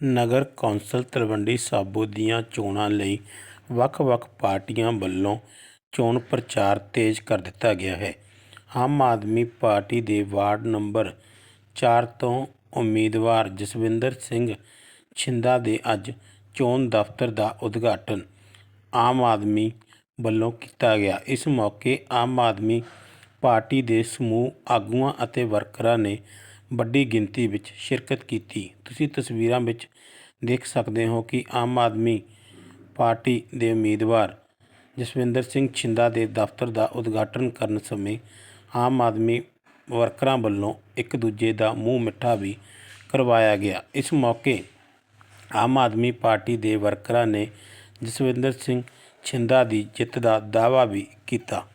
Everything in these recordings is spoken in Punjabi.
ਨਗਰ ਕੌਂਸਲ ਤਲਵੰਡੀ ਸਾਬੋ ਦੀਆਂ ਚੋਣਾਂ ਲਈ ਵੱਖ-ਵੱਖ ਪਾਰਟੀਆਂ ਵੱਲੋਂ ਚੋਣ ਪ੍ਰਚਾਰ ਤੇਜ਼ ਕਰ ਦਿੱਤਾ ਗਿਆ ਹੈ। ਆਮ ਆਦਮੀ ਪਾਰਟੀ ਦੇ ਵਾਰਡ ਨੰਬਰ ਚਾਰ ਤੋਂ ਉਮੀਦਵਾਰ ਜਸਵਿੰਦਰ ਸਿੰਘ ਛਿੰਦਾ ਦੇ ਅੱਜ ਚੋਣ ਦਫ਼ਤਰ ਦਾ ਉਦਘਾਟਨ ਆਮ ਆਦਮੀ ਵੱਲੋਂ ਕੀਤਾ ਗਿਆ। ਇਸ ਮੌਕੇ ਆਮ ਆਦਮੀ ਪਾਰਟੀ ਦੇ ਸਮੂਹ ਆਗੂਆਂ ਅਤੇ ਵਰਕਰਾਂ ਨੇ ਵੱਡੀ ਗਿਣਤੀ ਵਿੱਚ ਸ਼ਿਰਕਤ ਕੀਤੀ। ਤੁਸੀਂ ਤਸਵੀਰਾਂ ਵਿੱਚ ਦੇਖ ਸਕਦੇ ਹੋ ਕਿ ਆਮ ਆਦਮੀ ਪਾਰਟੀ ਦੇ ਉਮੀਦਵਾਰ ਜਸਵਿੰਦਰ ਸਿੰਘ ਛਿੰਦਾ ਦੇ ਦਫ਼ਤਰ ਦਾ ਉਦਘਾਟਨ ਕਰਨ ਸਮੇਂ ਆਮ ਆਦਮੀ ਵਰਕਰਾਂ ਵੱਲੋਂ ਇੱਕ ਦੂਜੇ ਦਾ ਮੂੰਹ ਮਿੱਠਾ ਵੀ ਕਰਵਾਇਆ ਗਿਆ। ਇਸ ਮੌਕੇ ਆਮ ਆਦਮੀ ਪਾਰਟੀ ਦੇ ਵਰਕਰਾਂ ਨੇ ਜਸਵਿੰਦਰ ਸਿੰਘ ਛਿੰਦਾ ਦੀ ਜਿੱਤ ਦਾ ਦਾਅਵਾ ਵੀ ਕੀਤਾ।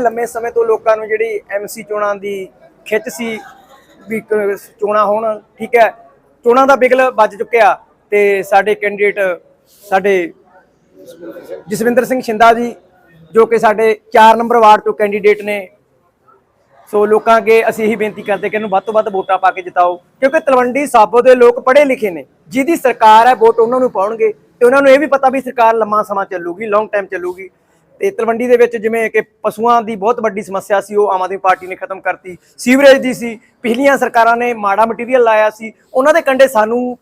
ਲੰਮੇ ਸਮੇਂ ਤੋਂ ਲੋਕਾਂ ਨੂੰ ਜਿਹੜੀ ਐਮਸੀ ਚੋਣਾਂ ਦੀ ਖਿੱਚ ਸੀ ਵੀ ਕ- ਚੋਣਾਂ ਹੋਣ, ਠੀਕ ਹੈ। ਚੋਣਾਂ ਦਾ ਬਿਗਲ ਵੱਜ ਚੁੱਕਿਆ ਤੇ ਸਾਡੇ ਕੈਂਡੀਡੇਟ ਸਾਡੇ ਜਸਵਿੰਦਰ ਸਿੰਘ ਸ਼ਿੰਦਾ ਜੀ, ਜੋ ਕਿ ਸਾਡੇ 4 ਨੰਬਰ ਵਾਰਡ ਤੋਂ ਕੈਂਡੀਡੇਟ ਨੇ। ਸੋ ਲੋਕਾਂ ਅੱਗੇ ਅਸੀਂ ਇਹੀ ਬੇਨਤੀ ਕਰਦੇ ਕਿ ਇਹਨੂੰ ਵੱਧ ਤੋਂ ਵੱਧ ਵੋਟਾਂ ਪਾ ਕੇ ਜਿਤਾਓ, ਕਿਉਂਕਿ ਤਲਵੰਡੀ ਸਾਬੋ ਦੇ ਲੋਕ ਪੜ੍ਹੇ ਲਿਖੇ ਨੇ। ਜਿਹਦੀ ਸਰਕਾਰ ਹੈ, ਵੋਟ ਉਹਨਾਂ ਨੂੰ ਪਾਉਣਗੇ ਤੇ ਉਹਨਾਂ ਨੂੰ ਇਹ ਵੀ ਪਤਾ ਵੀ ਸਰਕਾਰ ਲੰਮਾ ਸਮਾਂ ਚੱਲੂਗੀ ਲੌਂਗ ਟਾਈਮ ਚੱਲੂਗੀ। ਤੇ ਤਲਵੰਡੀ ਦੇ ਵਿੱਚ ਜਿਵੇਂ ਕਿ ਪਸ਼ੂਆਂ ਦੀ ਬਹੁਤ ਵੱਡੀ ਸਮੱਸਿਆ ਸੀ, ਉਹ ਆਮ ਆਦਮੀ ਪਾਰਟੀ ਨੇ ਖਤਮ ਕਰਤੀ। ਸੀਵਰੇਜ ਦੀ ਸੀ, ਪਿਛਲੀਆਂ ਸਰਕਾਰਾਂ ਨੇ ਮਾੜਾ ਮਟੀਰੀਅਲ ਲਾਇਆ ਸੀ, ਉਹਨਾਂ ਦੇ ਕੰਡੇ ਸਾਨੂੰ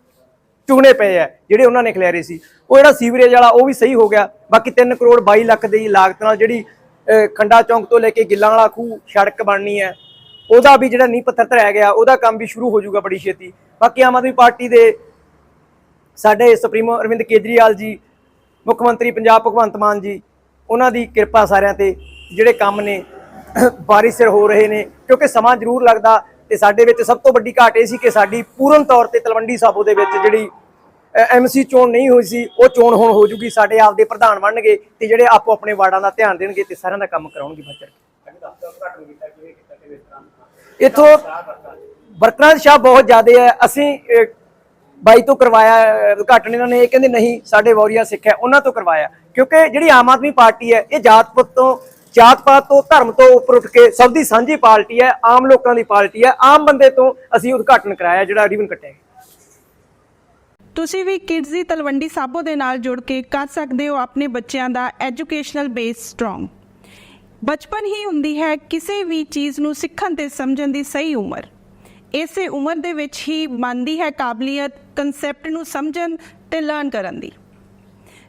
ਚੁਗਣੇ ਪਏ ਆ, ਜਿਹੜੇ ਉਹਨਾਂ ਨੇ ਖਿਲਾਰੇ ਸੀ। ਉਹ ਜਿਹੜਾ ਸੀਵਰੇਜ ਵਾਲਾ, ਉਹ ਵੀ ਸਹੀ ਹੋ ਗਿਆ। ਬਾਕੀ 3 ਕਰੋੜ 22 ਲੱਖ ਦੀ ਲਾਗਤ ਨਾਲ ਜਿਹੜੀ ਖੰਡਾ ਚੌਂਕ ਤੋਂ ਲੈ ਕੇ ਗਿੱਲਾਂ ਵਾਲਾ ਖੂਹ, ਸੜਕ ਬਣਨੀ ਹੈ, ਉਹਦਾ ਵੀ ਜਿਹੜਾ ਨੀਂਹ ਪੱਥਰ ਧਰਿਆ ਗਿਆ, ਉਹਦਾ ਕੰਮ ਵੀ ਸ਼ੁਰੂ ਹੋ ਜਾਊਗਾ ਬੜੀ ਛੇਤੀ। ਬਾਕੀ ਆਮ ਆਦਮੀ ਪਾਰਟੀ ਦੇ ਸਾਡੇ ਸੁਪਰੀਮੋ ਅਰਵਿੰਦ ਕੇਜਰੀਵਾਲ ਜੀ, ਮੁੱਖ ਮੰਤਰੀ ਪੰਜਾਬ ਭਗਵੰਤ ਮਾਨ ਜੀ ਉਹਨਾਂ ਦੀ ਕਿਰਪਾ ਸਾਰਿਆਂ ਤੇ ਜਿਹੜੇ ਕੰਮ ਨੇ ਬਾਰੀ ਸਿਰ ਹੋ ਰਹੇ ਨੇ ਕਿਉਂਕਿ ਸਮਾਂ ਜ਼ਰੂਰ ਲੱਗਦਾ ਤੇ ਸਾਡੇ ਵਿੱਚ ਸਭ ਤੋਂ ਵੱਡੀ ਘਾਟ ਇਹ ਸੀ ਕਿ ਸਾਡੀ ਪੂਰਨ ਤੌਰ ਤੇ ਤਲਵੰਡੀ ਸਾਬੋ ਦੇ ਵਿੱਚ ਜਿਹੜੀ ਐਮਸੀ ਚੋਣ ਨਹੀਂ ਹੋਈ ਸੀ ਉਹ ਚੋਣ ਹੁਣ ਹੋ ਜੂਗੀ ਸਾਡੇ ਆਪ ਦੇ ਪ੍ਰਧਾਨ ਬਣਨਗੇ ਤੇ ਜਿਹੜੇ ਆਪੋ ਆਪਣੇ ਵਾਰਡਾਂ ਦਾ ਧਿਆਨ ਦੇਣਗੇ ਤੇ ਸਾਰਿਆਂ ਦਾ ਕੰਮ ਕਰਾਉਣਗੇ ਬੱਚਰ ਇਥੋਂ ਵਰਕਰਾਂ ਸ਼ਾਹ ਬਹੁਤ ਜ਼ਿਆਦਾ ਹੈ ਅਸੀਂ ਬਾਈ ਤੋਂ ਕਰਵਾਇਆ ਅਹ, ਉਦਘਾਟਨ ਇਹਨਾਂ ਨੇ ਇਹ ਕਹਿੰਦੇ ਨਹੀਂ ਸਾਡੇ ਵੌਰੀਆ ਸਿੱਖ ਹੈ ਉਹਨਾਂ ਤੋਂ ਕਰਵਾਇਆ। ਕਿਉਂਕਿ ਜਿਹੜੀ ਆਮ ਆਦਮੀ ਪਾਰਟੀ ਹੈ, ਇਹ ਜਾਤ ਤੋਂ, ਜਾਤ ਪਾਤ ਤੋਂ, ਧਰਮ ਤੋਂ ਉੱਪਰ ਉੱਠ ਕੇ ਸਭ ਦੀ ਸਾਂਝੀ ਪਾਰਟੀ ਹੈ, ਆਮ ਲੋਕਾਂ ਦੀ ਪਾਰਟੀ ਹੈ, ਆਮ ਬੰਦੇ ਤੋਂ ਅਸੀਂ ਉਦਘਾਟਨ ਕਰਾਇਆ ਜਿਹੜਾ ਰਿਬਨ ਕੱਟਿਆ ਤੁਸੀਂ ਵੀ ਕਿਡਜ਼ ਦੀ ਤਲਵੰਡੀ ਸਾਬੋ ਦੇ ਨਾਲ ਜੁੜ ਕੇ ਕਰ ਸਕਦੇ ਹੋ ਆਪਣੇ ਬੱਚਿਆਂ ਦਾ ਐਜੂਕੇਸ਼ਨਲ ਬੇਸ ਸਟਰੋਂਗ ਬਚਪਨ ਹੀ ਹੁੰਦੀ ਹੈ ਕਿਸੇ ਵੀ ਚੀਜ਼ ਨੂੰ ਸਿੱਖਣ ਤੇ ਸਮਝਣ ਦੀ ਸਹੀ ਉਮਰ। ਇਸੇ ਉਮਰ ਦੇ ਵਿੱਚ ਹੀ ਬਣਦੀ ਹੈ ਕਾਬਲੀਅਤ ਕਨਸੈਪਟ ਨੂੰ ਸਮਝਣ ਤੇ ਲਰਨ ਕਰਨ ਦੀ।